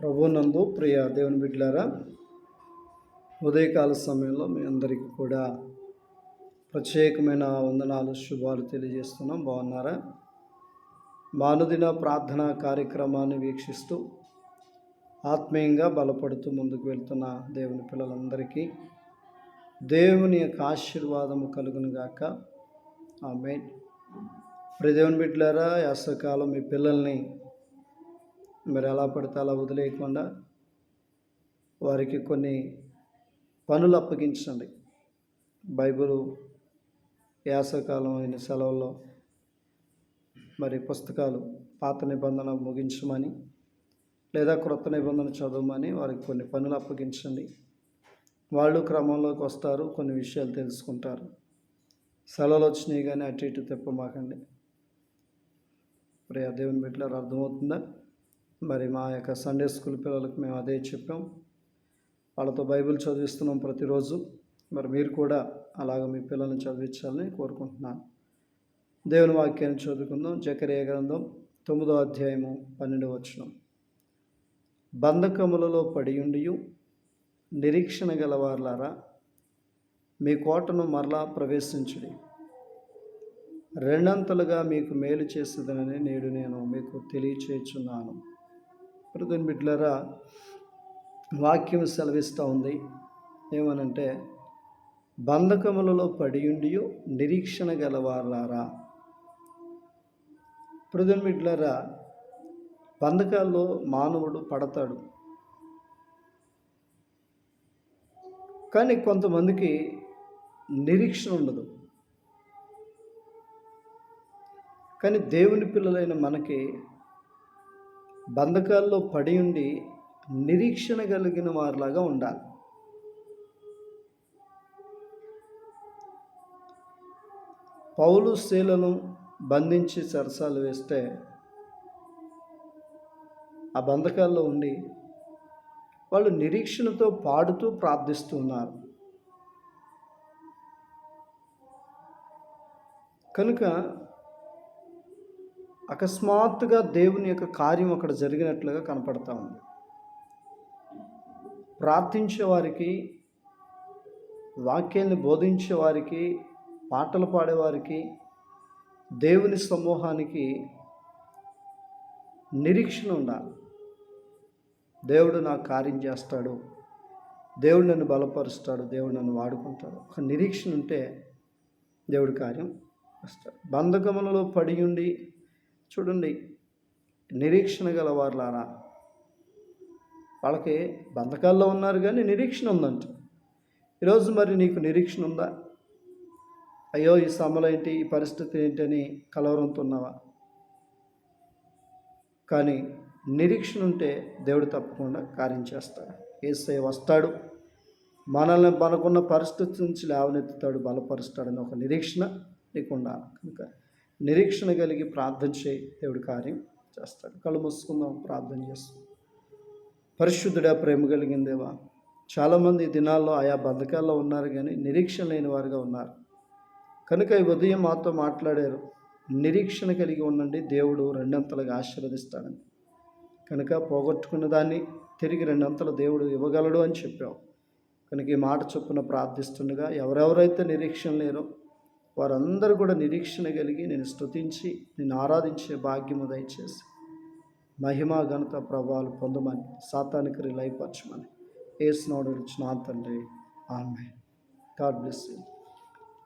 ప్రభునందు ప్రియ దేవుని బిడ్డలారా ఉదయకాల సమయంలో మీ అందరికీ కూడా ప్రత్యేకమైన వందనాలు శుభాలు తెలియజేస్తున్నాం. బాగున్నారా? మానుదిన ప్రార్థన కార్యక్రమాన్ని వీక్షిస్తూ ఆత్మీయంగా బలపడుతూ ముందుకు వెళ్తున్న దేవుని పిల్లలందరికీ దేవుని యొక్క ఆశీర్వాదము కలుగును గాక. ఆమె ప్రియ దేవుని బిడ్డలారా యాసకాలం మీ పిల్లల్ని మరి ఎలా పడితే అలా వదిలేయకుండా వారికి కొన్ని పనులు అప్పగించండి. బైబిల్ యాసకాలం అయిన సెలవుల్లో మరి పుస్తకాలు పాత నిబంధన ముగించమని లేదా క్రొత్త నిబంధన చదవమని వారికి కొన్ని పనులు అప్పగించండి. వాళ్ళు క్రమంలోకి వస్తారు కొన్ని విషయాలు తెలుసుకుంటారు. సెలవులు వచ్చినాయి కానీ అటు ఇటు తిప్పమాకండి. ప్రియ దేవుని బిడ్డలారు అర్థమవుతుందా? మరి మా యొక్క సండే స్కూల్ పిల్లలకు మేము అదే చెప్పాం. వాళ్ళతో బైబిల్ చదివిస్తున్నాం ప్రతిరోజు. మరి మీరు కూడా అలాగ మీ పిల్లల్ని చదివించాలని కోరుకుంటున్నాను. దేవుని వాక్యాన్ని చదువుకుందాం. జకరియా గ్రంథం తొమ్మిదో అధ్యాయము పన్నెండు వచనం. బంధకములలో పడియుండియు నిరీక్షణ గలవార్లారా మీ కోటను మరలా ప్రవేశించుడి. రెండంతలుగా మీకు మేలు చేసేదనని నేడు నేను మీకు తెలియచేస్తున్నాను ప్రతి బిడ్డలారా వాక్యం సెలవిస్తూ ఉంది. ఏమనంటే బంధకములలో పడియుండి నిరీక్షణ గలవారులారా. ప్రజన్ బిడ్డలారా బంధకాల్లో మానవుడు పడతాడు. కానీ కొంతమందికి నిరీక్షణ ఉండదు. కానీ దేవుని పిల్లలైన మనకి బంధకాల్లో పడి ఉండి నిరీక్షణ కలిగిన వారిలాగా ఉండాలి. పౌలు స్త్రీలను బంధించి సరసాలు వేస్తే ఆ బంధకాల్లో ఉండి వాళ్ళు నిరీక్షణతో పాడుతూ ప్రార్థిస్తున్నారు కనుక అకస్మాత్తుగా దేవుని యొక్క కార్యం అక్కడ జరిగినట్లుగా కనపడతా ఉంది. ప్రార్థించే వారికి వాక్యాన్ని బోధించే వారికి పాటలు పాడేవారికి దేవుని సమూహానికి నిరీక్షణ ఉండాలి. దేవుడు నాకు కార్యం చేస్తాడు. దేవుడు నన్ను బలపరుస్తాడు. దేవుడు నన్ను వాడుకుంటాడు. ఒక నిరీక్షణ ఉంటే దేవుడి కార్యం వస్తాడు బంధకములలో పడి ఉండి చూడండి నిరీక్షణ గల వారులారా వాళ్ళకి బంధకాల్లో ఉన్నారు కానీ నిరీక్షణ ఉందంట. ఈరోజు మరి నీకు నిరీక్షణ ఉందా? అయ్యో ఈ సమలో ఏంటి? ఈ పరిస్థితి ఏంటని కలవరంతో ఉన్నావా కానీ నిరీక్షణ ఉంటే దేవుడు తప్పకుండా కార్యం చేస్తాడు. ఏసై వస్తాడు. మనల్ని మనకున్న పరిస్థితి నుంచి లేవనెత్తుతాడు బలపరుస్తాడని ఒక నిరీక్షణ నీకు ఉండాలి కనుక. నిరీక్షణ కలిగి ప్రార్థన చేయి దేవుడు కార్యం చేస్తాడు. కళ్ళు మూసుకుందాం ప్రార్థన చేస్తాం. పరిశుద్ధుడా ప్రేమ కలిగిందేవా చాలామంది దినాల్లో ఆయా బంధకాల్లో ఉన్నారు కానీ నిరీక్షణ లేని వారుగా ఉన్నారు. కనుక ఈ ఉదయం మాతో మాట్లాడారు. నిరీక్షణ కలిగి ఉండండి దేవుడు రెండంతలుగా ఆశీర్వదిస్తాడని కనుక పోగొట్టుకున్న దాన్ని తిరిగి రెండంతలు దేవుడు ఇవ్వగలడు అని చెప్పావు కనుక ఈ మాట చొప్పున ప్రార్థిస్తుండగా ఎవరెవరైతే నిరీక్షణ లేరో వారందరూ కూడా నిరీక్షణ కలిగి నేను స్తుతించి నేను ఆరాధించే భాగ్యము దయచేసి మహిమా ఘనత ప్రభావాలు పొందమని సాతానికి లైపరచమని ఏసునాడు ఇచ్చిన తండ్రి. ఆమె గాడ్ బ్లెస్ యూ.